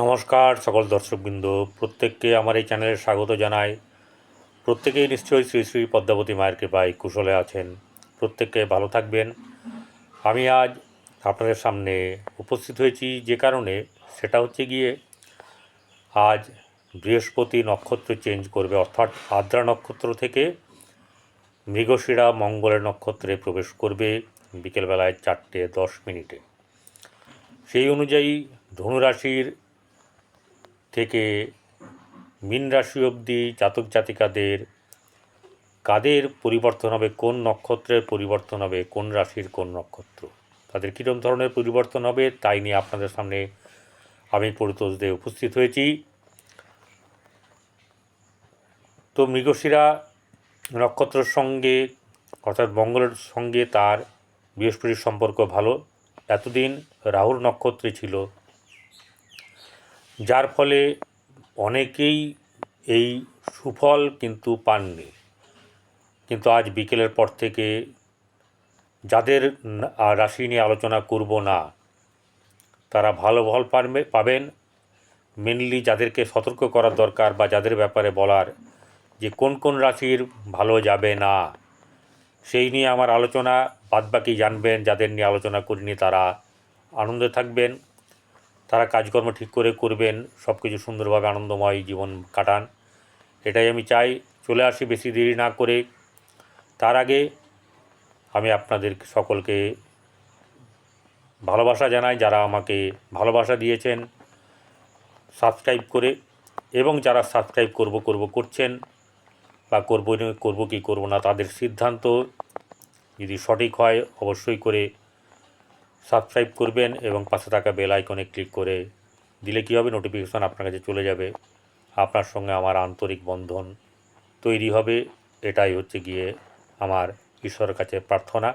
নমস্কার সকল দর্শকবৃন্দ। প্রত্যেককে আমার এই চ্যানেলে স্বাগত জানাই। প্রত্যেকেই নিশ্চয়ই শ্রী শ্রী পদ্মাবতী মায়ের কৃপায় কুশলে আছেন। প্রত্যেককে ভালো থাকবেন। আমি আজ আপনাদের সামনে উপস্থিত হয়েছি যে কারণে সেটা হচ্ছে গিয়ে আজ বৃহস্পতি নক্ষত্র চেঞ্জ করবে, অর্থাৎ আদ্রা নক্ষত্র থেকে মৃগশিরা মঙ্গলের নক্ষত্রে প্রবেশ করবে বিকেলবেলায় চারটে দশ মিনিটে। সেই অনুযায়ী ধনুরাশির থেকে মীন রাশি অবধি জাতক জাতিকাদের কাদের পরিবর্তন হবে, কোন নক্ষত্রের পরিবর্তন হবে, কোন রাশির কোন নক্ষত্র? তাদের কীরকম ধরনের পরিবর্তন হবে, তাই নিয়ে আপনাদের সামনে আমি পরিতোষ দিয়ে উপস্থিত হয়েছি। তো মৃগশিরা নক্ষত্রের সঙ্গে, অর্থাৎ মঙ্গলের সঙ্গে তার বৃহস্পতির সম্পর্ক ভালো। এতদিন রাহুর নক্ষত্রে ছিল যার ফলে অনেকেই এই সুফল কিন্তু পাননি। কিন্তু আজ বিকেলের পর থেকে যাদের রাশি নিয়ে আলোচনা করব না, তারা ভালো ফল পারবে পাবেন। মেনলি যাদেরকে সতর্ক করার দরকার বা যাদের ব্যাপারে বলার যে কোন কোন রাশির ভালো যাবে না, সেই নিয়ে আমার আলোচনা বাদবাকি জানবেন, যাদের নিয়ে আলোচনা করিনি তারা আনন্দে থাকবেন। তারা কাজকর্ম ঠিক করে করবেন সব কিছু সুন্দরভাবে আনন্দময় জীবন কাটান। এটাই আমি চাই। চলে আসি বেশি দেরি না করে। তার আগে আমি আপনাদের সকলকে ভালোবাসা জানাই, যারা আমাকে ভালোবাসা দিয়েছেন, সাবস্ক্রাইব করে এবং যারা সাবস্ক্রাইব করব করব করছেন বা করব করব কি করব না, তাদের সিদ্ধান্ত যদি সঠিক হয়, অবশ্যই করে সাবস্ক্রাইব করবেন এবং পাশে থাকা বেল আইকনে ক্লিক করে দিলে কী হবে? নোটিফিকেশান আপনার কাছে চলে যাবে। আপনার সঙ্গে আমার আন্তরিক বন্ধন তৈরি হবে। এটাই হচ্ছে গিয়ে আমার ঈশ্বরের কাছে প্রার্থনা।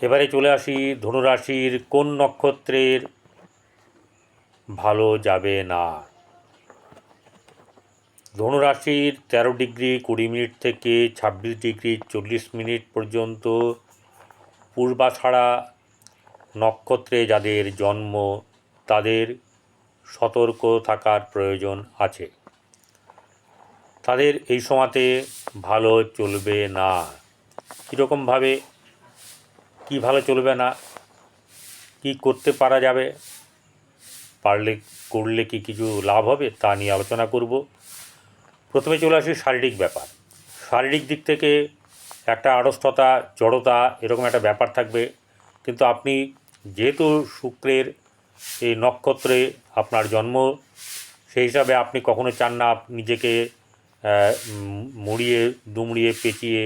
এবারে চলে আসি ধনুরাশির কোন নক্ষত্রের ভালো যাবে না? ধনুরাশির তেরো ডিগ্রি কুড়ি মিনিট থেকে ছাব্বিশ ডিগ্রি চল্লিশ মিনিট পর্যন্ত পূর্বাষাঢ়া নক্ষত্রে যাদের জন্ম, তাদের সতর্ক থাকার প্রয়োজন আছে। তাদের এই সময়তে ভালো চলবে না। কীরকমভাবে কি ভালো চলবে না, কি করতে পারা যাবে, পারলে, করলে কি কিছু লাভ হবে, তা নিয়ে আলোচনা করব। প্রথমে চলে আসি শারীরিক ব্যাপার। শারীরিক দিক থেকে একটা আড়স্ততা জড়তা এরকম একটা ব্যাপার থাকবে। কিন্তু আপনি যেহেতু শুক্রের এই নক্ষত্রে আপনার জন্ম, সেই হিসাবে আপনি কখনো চান না নিজেকে মুড়িয়ে, দুমড়িয়ে পেঁচিয়ে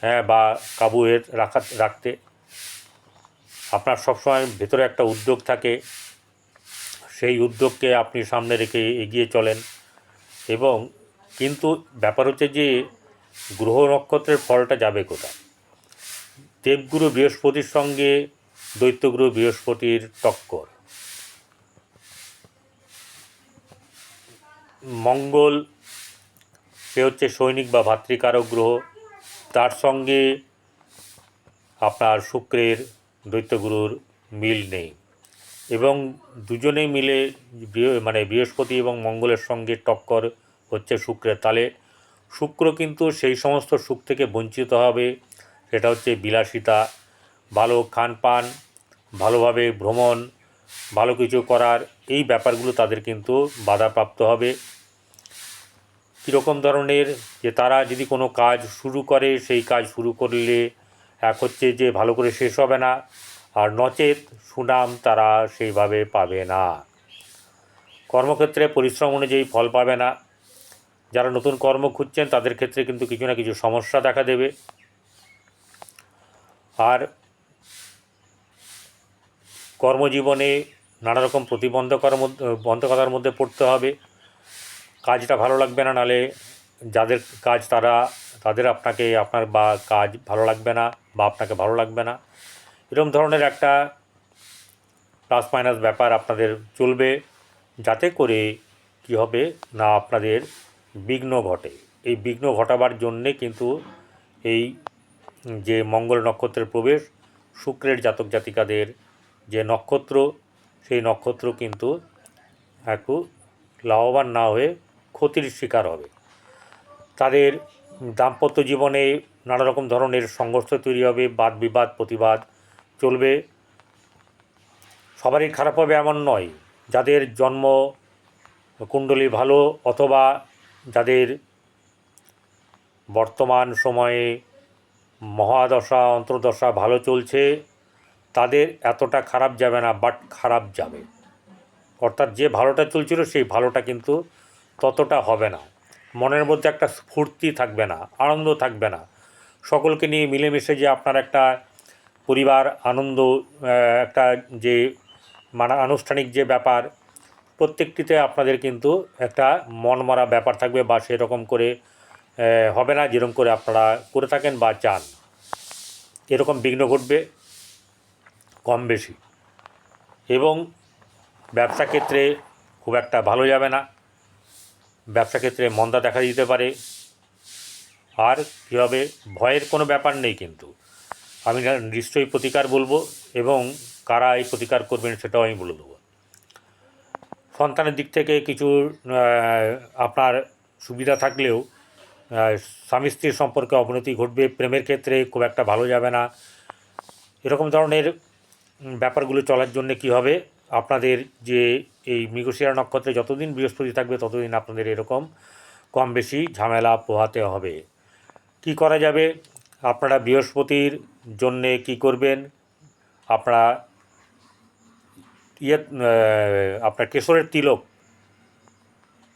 হ্যাঁ বা কাবুয়ে রাখা, রাখতে। আপনার সবসময় ভেতরে একটা উদ্যোগ থাকে। সেই উদ্যোগকে আপনি সামনে রেখে এগিয়ে চলেন। এবং কিন্তু ব্যাপার হচ্ছে যে গ্রহ নক্ষত্রের ফলটা যাবে কোথায়? দেবগুরু বৃহস্পতির সঙ্গে দৈত্যগুরু বৃহস্পতির টক্কর। মঙ্গল, সে হচ্ছে সৈনিক বা ভাতৃকারক গ্রহ। তার সঙ্গে আপনার শুক্রের, দৈত্যগুরুর মিল নেই। এবং দুজনেই মিলে মানে বৃহস্পতি এবং মঙ্গলের সঙ্গে টক্কর হচ্ছে শুক্রের। তালে শুক্র কিন্তু সেই সমস্ত সুখ থেকে বঞ্চিত হবে। সেটা হচ্ছে বিলাসিতা, ভালো খান পান ভালোভাবে ভ্রমণ, ভালো কিছু করার, এই ব্যাপারগুলো তাদের কিন্তু বাধাপ্রাপ্ত হবে। কীরকম ধরনের যে তারা যদি কোনো কাজ শুরু করে, সেই কাজ শুরু করলে এক হচ্ছে যে ভালো করে শেষ হবে না, আর নচেত সুনাম তারা সেইভাবে পাবে না। কর্মক্ষেত্রে পরিশ্রম অনুযায়ী ফল পাবে না। যারা নতুন কর্ম খুঁজছেন, তাদের ক্ষেত্রে কিন্তু কিছু না কিছু সমস্যা দেখা দেবে। আর কর্মজীবনে নানা রকম প্রতিবন্ধকার মধ্যে, বন্ধকতার মধ্যে পড়তে হবে। কাজটা ভালো লাগবে না, নালে যাদের কাজ তারা, তাদের আপনাকে, আপনার বা কাজ ভালো লাগবে না বা আপনাকে ভালো লাগবে না। এরকম ধরনের একটা প্লাস মাইনাস ব্যাপার আপনাদের চলবে, যাতে করে কি হবে না আপনাদের বিঘ্ন ঘটে। এই বিঘ্ন ঘটাবার জন্যে কিন্তু এই যে মঙ্গল নক্ষত্রের প্রবেশ, শুক্রের জাতক জাতিকাদের যে নক্ষত্র, সেই নক্ষত্র কিন্তু একটু লাভবান না হয়ে ক্ষতির শিকার হবে। তাদের দাম্পত্য জীবনে নানা রকম ধরনের সংঘর্ষ তৈরি হবে, বাদ বিবাদ, প্রতিবাদ চলবে। সবারই খারাপ হবে এমন নয়, যাদের জন্ম কুণ্ডলী ভালো অথবা যাদের বর্তমান সময়ে মহাদশা, অন্তর্দশা ভালো চলছে, তাদের এতটা খারাপ যাবে না বাট খারাপ যাবে। অর্থাৎ যে ভালোটা চলছিল, সেই ভালোটা কিন্তু ততটা হবে না। মনের মধ্যে একটা স্ফূর্তি থাকবে না, আনন্দ থাকবে না। সকলকে নিয়ে মিলেমিশে যে আপনার একটা পরিবার, আনন্দ একটা যে মানে আনুষ্ঠানিক যে ব্যাপার প্রত্যেকটিতে আপনাদের কিন্তু একটা মনমারা ব্যাপার থাকবে বা সেরকম করে হবে না যেরকম করে আপনারা করে থাকেন বা চান। এরকম বিঘ্ন ঘটবে কম বেশি। এবং ব্যবসা ক্ষেত্রে খুব একটা ভালো যাবে না। ব্যবসা ক্ষেত্রে মন্দা দেখা দিতে পারে। আর কী হবে, ভয়ের কোনো ব্যাপার নেই কিন্তু। আমি নিশ্চয়ই প্রতিকার বলব এবং কারা এই প্রতিকার করবেন সেটাও আমি বলে দেবো। সন্তানের দিক থেকে কিছু আপনার সুবিধা থাকলেও স্বামী স্ত্রীর সম্পর্কে অবনতি ঘটবে, প্রেমের ক্ষেত্রে খুব একটা ভালো যাবে না। এরকম ধরনের ব্যাপারগুলো চলার জন্য কি হবে? আপনাদের যে এই মৃগশিরা নক্ষত্রে যতদিন বৃহস্পতি থাকবে, ততদিন আপনাদের এরকম কম বেশি ঝামেলা পোহাতে হবে। কি করা যাবে? আপনারা বৃহস্পতির জন্যে কি করবেন? আপনারা ইয়ে আপনার কেশরের তিলক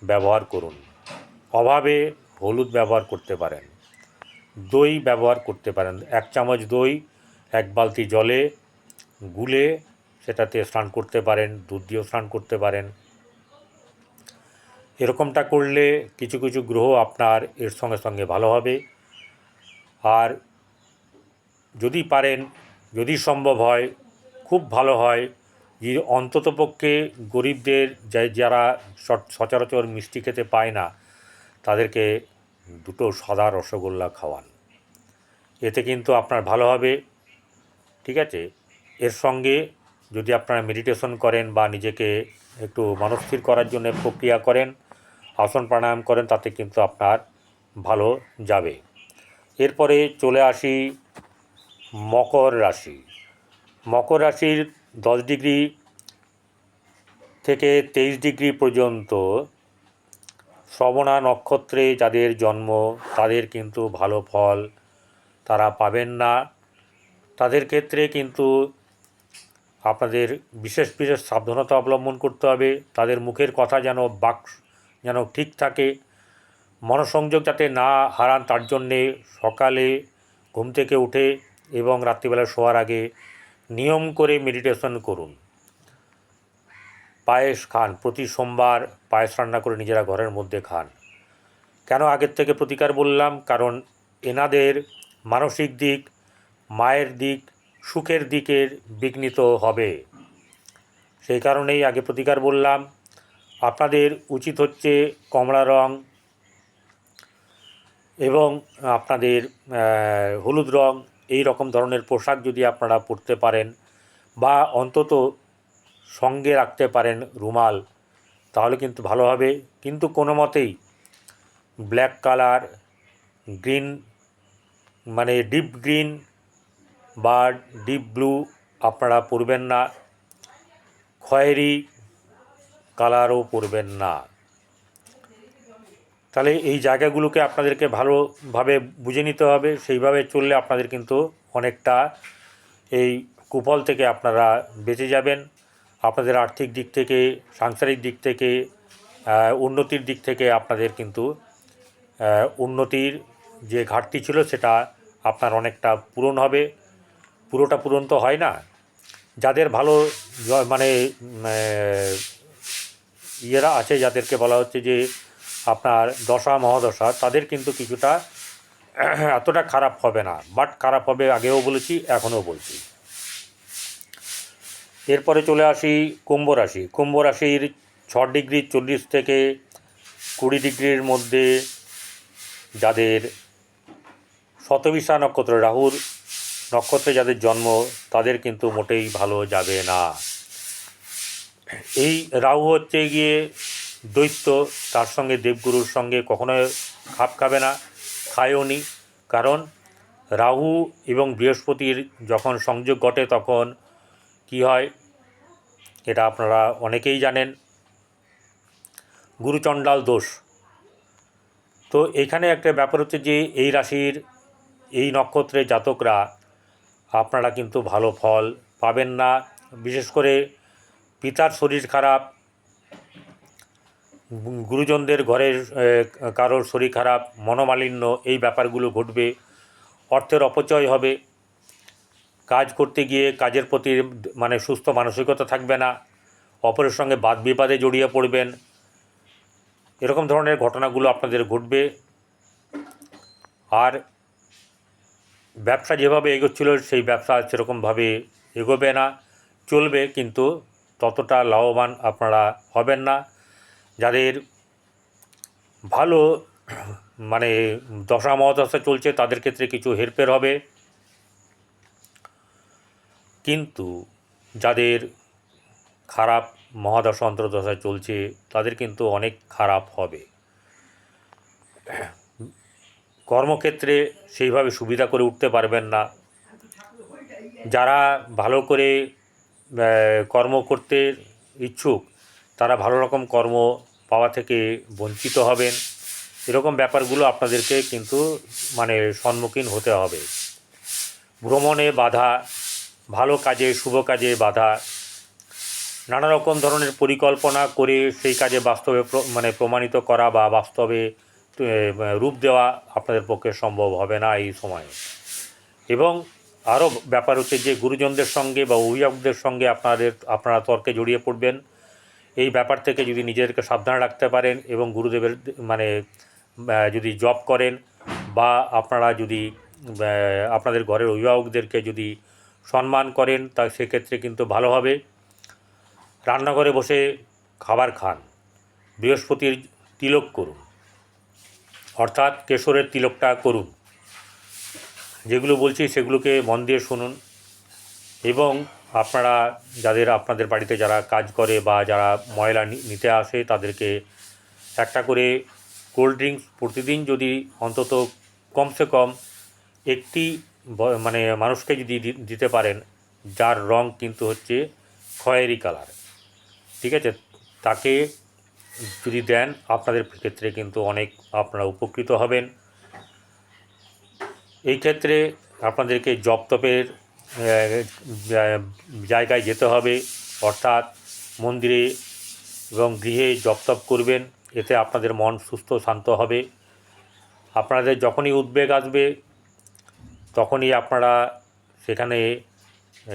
ব্যবহার করুন। অভাবে হলুদ ব্যবহার করতে পারেন, দই ব্যবহার করতে পারেন। এক চামচ দই, এক বালতি জলে গুলে সেটাতে স্নান করতে পারেন, দুধ দিয়েও স্নান করতে পারেন। এরকমটা করলে কিছু কিছু গ্রহ আপনার এর সঙ্গে সঙ্গে ভালো হবে। আর যদি পারেন, যদি সম্ভব হয়, খুব ভালো হয় অন্ততপক্ষে গরিবদের যারা সচরাচর মিষ্টি খেতে পায় না, তাদেরকে দুটো সাদা রসগোল্লা খাওয়ান। এতে কিন্তু আপনার ভালো হবে, ঠিক আছে? এর সঙ্গে যদি আপনারা মেডিটেশন করেন বা নিজেকে একটু মনস্থির করার জন্য প্রক্রিয়া করেন, আসন প্রাণায়াম করেন, তাতে কিন্তু আপনার ভালো যাবে। এরপরে চলে আসি মকর রাশি। মকর রাশির দশ ডিগ্রি থেকে তেইশ ডিগ্রি পর্যন্ত শ্রবণা নক্ষত্রে যাদের জন্ম, তাদের কিন্তু ভালো ফল তারা পাবেন না। তাদের ক্ষেত্রে কিন্তু আপনাদের বিশেষ বিশেষ সাবধানতা অবলম্বন করতে হবে। তাদের মুখের কথা যেন বাক যেন ঠিক থাকে। মনসংযোগ যাতে না হারান তার জন্যে সকালে ঘুম থেকে উঠে এবং রাত্রিবেলা শোয়ার আগে নিয়ম করে মেডিটেশন করুন। পায়েস খান, প্রতি সোমবার পায়েস রান্না করে নিজেরা ঘরের মধ্যে খান। কেন আগের থেকে প্রতিকার বললাম? কারণ এনাদের মানসিক দিক, মায়ের দিক, সুখের দিকের বিঘ্নিত হবে। সেই কারণেই আগে প্রতিকার বললাম। আপনাদের উচিত হচ্ছে কমলা রং এবং আপনাদের হলুদ রং এই রকম ধরনের পোশাক যদি আপনারা পরতে পারেন বা অন্তত সঙ্গে রাখতে পারেন রুমাল, তাহলে কিন্তু ভালো হবে। কিন্তু কোনো মতেই ব্ল্যাক কালার, গ্রিন মানে ডিপ গ্রিন বা ডিপ ব্লু আপনারা পরবেন না। খয়েরি কালারও পরবেন না। তাহলে এই জায়গাগুলোকে আপনাদেরকে ভালোভাবে বুঝে নিতে হবে। সেইভাবে চললে আপনাদের কিন্তু অনেকটা এই কুফল থেকে আপনারা বেঁচে যাবেন। আপনাদের আর্থিক দিক থেকে, সাংসারিক দিক থেকে উন্নতির দিক থেকে আপনাদের কিন্তু উন্নতির যে ঘাটতি ছিল সেটা আপনার অনেকটা পূরণ হবে। পুরোটা পূরণ তো হয় না। যাদের ভালো মানে ইয়েরা আছে, যাদেরকে বলা হচ্ছে যে আপনার দশা, মহাদশা, তাদের কিন্তু কিছুটা এতটা খারাপ হবে না। বাট খারাপ হবে আগেও বলেছি, এখনও বলছি। এরপরে চলে আসি কুম্ভ রাশি। কুম্ভ রাশির ছ ডিগ্রি চল্লিশ থেকে কুড়ি ডিগ্রির মধ্যে যাদের শতবিশা নক্ষত্র, রাহুর নক্ষত্রে যাদের জন্ম, তাদের কিন্তু মোটেই ভালো যাবে না। এই রাহু হচ্ছে গিয়ে দৈত্য, তার সঙ্গে দেবগুরুর সঙ্গে কখনো খাপ খাবে না, খায়ও নি। কারণ রাহু এবং বৃহস্পতির যখন সংযোগ ঘটে তখন কি হয়, এটা আপনারা অনেকেই জানেন। গুরুচণ্ডাল দোষ। তো এখানে একটা ব্যাপার হচ্ছে যে, এই রাশির এই নক্ষত্রের জাতকরা আপনারা কিন্তু ভালো ফল পাবেন না। বিশেষ করে পিতার শরীর খারাপ গুরুজনদের ঘরের কারোর শরীর খারাপ, মনোমালিন্য, এই ব্যাপারগুলো ঘটবে, অর্থের অপচয় হবে, কাজ করতে গিয়ে কাজের প্রতি মানে সুস্থ মানসিকতা থাকবে না, অপরের সঙ্গে বাদ বিবাদে জড়িয়ে পড়বেন, এরকম ধরনের ঘটনাগুলো আপনাদের ঘটবে। আর ব্যবসা যেভাবে এগোচ্ছিল, সেই ব্যবসা সেরকমভাবে এগোবে না, চলবে, কিন্তু ততটা লাভবান আপনারা হবেন না। যাদের ভালো মানে দশা মহাদশা চলছে, তাদের ক্ষেত্রে কিছু হেরফের হবে। কিন্তু যাদের খারাপ মহাদশা অন্তর্দশা চলছে, তাদের কিন্তু অনেক খারাপ হবে। কর্মক্ষেত্রে সেইভাবে সুবিধা করে উঠতে পারবেন না। যারা ভালো করে কর্ম করতে ইচ্ছুক, তারা ভালো রকম কর্ম পাওয়া থেকে বঞ্চিত হবেন। এরকম ব্যাপারগুলো আপনাদেরকে কিন্তু মানে সম্মুখীন হতে হবে। ভ্রমণে বাধা, ভালো কাজে, শুভ কাজে বাধা, নানা রকম ধরনের পরিকল্পনা করে সেই কাজে বাস্তবে মানে প্রমাণিত করা বা বাস্তবে রূপ দেওয়া আপনাদের পক্ষে সম্ভব হবে না এই সময়ে। এবং আরও ব্যাপার হচ্ছে যে গুরুজনদের সঙ্গে বা অভিভাবকদের সঙ্গে আপনাদের, আপনারা তর্কে জড়িয়ে পড়বেন। এই ব্যাপার থেকে যদি নিজেদেরকে সাবধান রাখতে পারেন এবং গুরুদেবের মানে যদি জব করেন বা আপনারা যদি আপনাদের ঘরের অভিভাবকদেরকে যদি সম্মান করেন, তা সেক্ষেত্রে কিন্তু ভালো হবে। রান্নাঘরে বসে খাবার খান। বৃহস্পতির তিলক করুন। অর্থাৎ কেশরের তিলকটা করুন। যেগুলো বলছি সেগুলোকে মন দিয়ে শুনুন এবং আপনারা যাদের আপনাদের বাড়িতে যারা কাজ করে বা যারা ময়লা নিতে আসে তাদেরকে একটা করে কোল্ড ড্রিঙ্কস প্রতিদিন যদি অন্তত কমসে কম একটি মানে মানুষকে যদি দিতে পারেন, যার রং কিন্তু হচ্ছে খয়েরি কালার, ঠিক আছে? তাকে যদি দেন, আপনাদের ক্ষেত্রে কিন্তু অনেক আপনারা উপকৃত হবেন। এই ক্ষেত্রে আপনাদেরকে জপতপের জায়গায় যেতে হবে, অর্থাৎ মন্দিরে এবং গৃহে জপতপ করবেন, এতে আপনাদের মন সুস্থ শান্ত হবে। আপনাদের যখনই উদ্বেগ আসবে, তখনই আপনারা সেখানে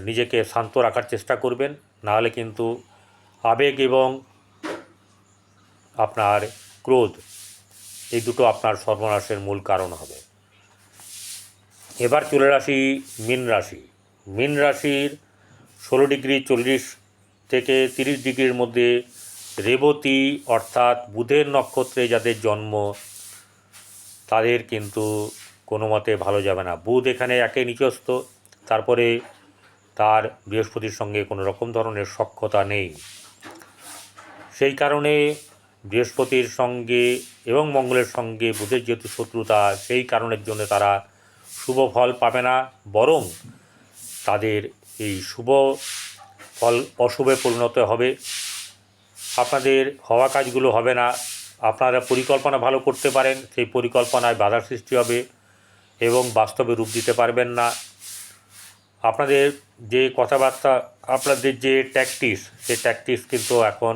নিজেকে শান্ত রাখার চেষ্টা করবেন নাহলে কিন্তু আবেগ এবং আপনার ক্রোধ, এই দুটো আপনার সর্বনাশের মূল কারণ হবে। এবার চলে রাশি মীন রাশি মীন রাশির ষোলো ডিগ্রি চল্লিশ থেকে তিরিশ ডিগ্রির মধ্যে রেবতী অর্থাৎ বুধের নক্ষত্রে যাদের জন্ম, তাদের কিন্তু কোনো মতে ভালো যাবে না। বুধ এখানে একে নিচস্থ, তারপরে তার বৃহস্পতির সঙ্গে কোনো রকম ধরনের সক্ষতা নেই। সেই কারণে বৃহস্পতির সঙ্গে এবং মঙ্গলের সঙ্গে বুধের যেহেতু শত্রুতা, সেই কারণের জন্য তারা শুভ ফল পাবে না, বরং তাদের এই শুভ ফল, অশুভে পরিণত হবে। আপনাদের হওয়া কাজগুলো হবে না। আপনারা পরিকল্পনা ভালো করতে পারেন, সেই পরিকল্পনায় বাধার সৃষ্টি হবে এবং বাস্তবে রূপ দিতে পারবেন না। আপনাদের যে কথাবার্তা, আপনাদের যে ট্যাকটিস সেই ট্যাকটিস কিন্তু এখন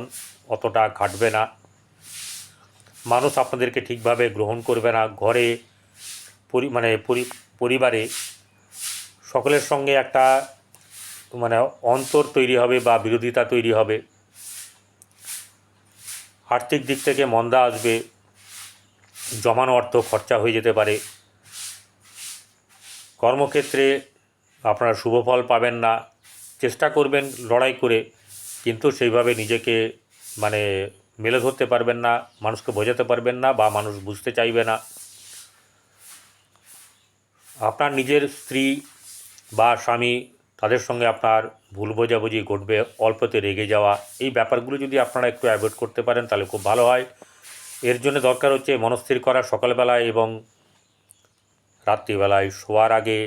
অতটা খাটবে না। মানুষ আপনাদেরকে ঠিকভাবে গ্রহণ করবে না। ঘরে পরি মানে পরি, পরিবারে সকলের সঙ্গে একটা মানে অন্তর তৈরি হবে বা বিরোধিতা তৈরি হবে। আর্থিক দিক থেকে মন্দা আসবে, জমানো অর্থ খরচা হয়ে যেতে পারে। কর্মক্ষেত্রে আপনারা শুভ ফল পাবেন না। চেষ্টা করবেন লড়াই করে, কিন্তু সেইভাবে নিজেকে মানে মেলে ধরতে পারবেন না, মানুষকে বোঝাতে পারবেন না বা মানুষ বুঝতে চাইবে না। আপনার নিজের স্ত্রী বা স্বামী তাদের সঙ্গে আপনার ভুল বোঝাবুঝি ঘটবে, অল্পতে রেগে যাওয়া, এই ব্যাপারগুলো যদি আপনারা একটু অ্যাভয়েড করতে পারেন তাহলে খুব ভালো হয়। এর জন্য দরকার হচ্ছে মনস্থির করা সকালবেলায় এবং রাত্রিবেলায় শোয়ার আগে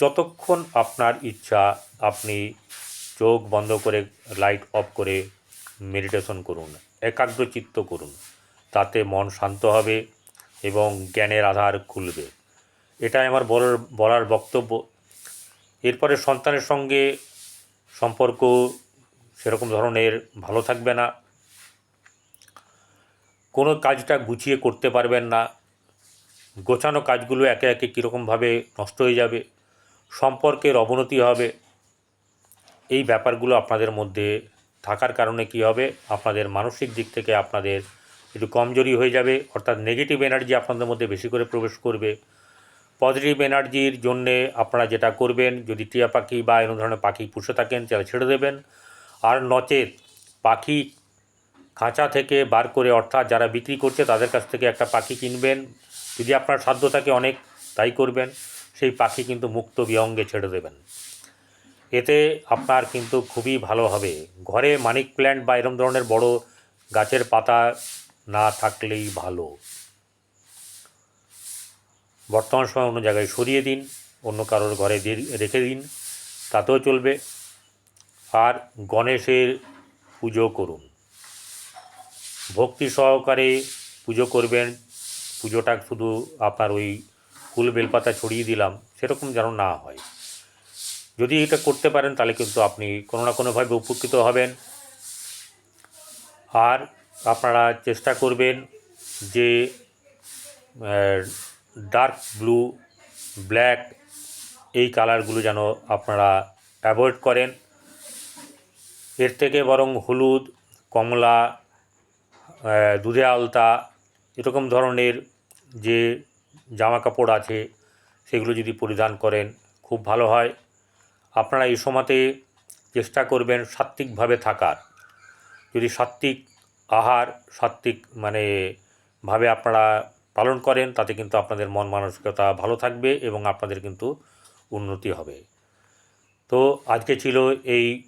যতক্ষণ আপনার ইচ্ছা আপনি চোখ বন্ধ করে লাইট অফ করে মেডিটেশন করুন একাগ্রচিত্ত করুন, তাতে মন শান্ত হবে এবং জ্ঞানের আধার খুলবে। এটাই আমার বলার বলার বক্তব্য। এরপরে সন্তানের সঙ্গে সম্পর্ক সেরকম ধরনের ভালো থাকবে না। কোনো কাজটা গুছিয়ে করতে পারবেন না। গোছানো কাজগুলো একে একে কীরকমভাবে নষ্ট হয়ে যাবে। সম্পর্কের অবনতি হবে। এই ব্যাপারগুলো আপনাদের মধ্যে থাকার কারণে কি হবে? আপনাদের মানসিক দিক থেকে আপনাদের একটু কমজোরি হয়ে যাবে। অর্থাৎ নেগেটিভ এনার্জি আপনাদের মধ্যে বেশি করে প্রবেশ করবে। পজিটিভ এনার্জির জন্যে আপনারা যেটা করবেন, যদি টিয়া পাখি বা এরকম ধরনের পাখি পুষে থাকেন, তাহলে ছেড়ে দেবেন। আর নচেত পাখি খাঁচা থেকে বার করে, অর্থাৎ যারা বিক্রি করছে, তাদের কাছ থেকে একটা পাখি কিনবেন। যদি আপনার সাধ্য থাকে অনেক, তাই করবেন। সেই পাখি কিন্তু মুক্ত বিহঙ্গে ছেড়ে দেবেন। এতে আপনার কিন্তু খুবই ভালো হবে। ঘরে মানিক প্ল্যান্ট বা এরকম ধরনের বড় গাছের পাতা না থাকলেই ভালো। বর্তমান সময় অন্য জায়গায় সরিয়ে দিন, অন্য কারোর ঘরে রেখে দিন, তাতেও চলবে। আর গণেশের পুজো করুন। ভক্তি সহকারে পুজো করবেন। পুজোটা শুধু আপনার ওই ফুল বেলপাতা ছড়িয়ে দিলাম, সেরকম যেন না হয়। যদি এটা করতে পারেন, তাহলে কিন্তু আপনি কোনো না কোনোভাবে উপকৃত হবেন। আর আপনারা চেষ্টা করবেন যে ডার্ক ব্লু ব্ল্যাক এই কালারগুলো যেন আপনারা অ্যাভয়েড করেন। এর থেকে বরং হলুদ, কমলা দুধে আলতা, এরকম ধরনের যে জামা কাপড় আছে, সেগুলো যদি পরিধান করেন, খুব ভালো হয়। আপনারা এই সময়তে চেষ্টা করবেন সাত্ত্বিকভাবে থাকার। যদি সাত্ত্বিক আহার, সাত্ত্বিক মানে ভাবে আপনারা পালন করেন, তাতে কিন্তু আপনাদের মন মানসিকতা ভালো থাকবে এবং আপনাদের কিন্তু উন্নতি হবে। তো আজকে ছিল এই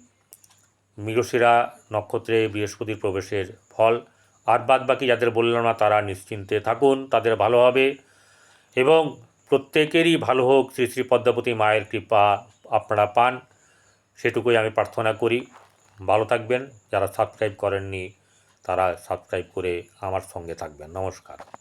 মৃগশিরা নক্ষত্রে বৃহস্পতির প্রবেশের ফল। আর বাদ বাকি যাদের বললাম না, তারা নিশ্চিন্তে থাকুন, তাদের ভালো হবে এবং প্রত্যেকেরই ভালো হোক, শ্রী শ্রী পদ্মাবতী মায়ের কৃপা আপনারা পান। সেটুকুই আমি প্রার্থনা করি। ভালো থাকবেন। যারা সাবস্ক্রাইব করেননি, তারা সাবস্ক্রাইব করে আমার সঙ্গে থাকবেন। নমস্কার।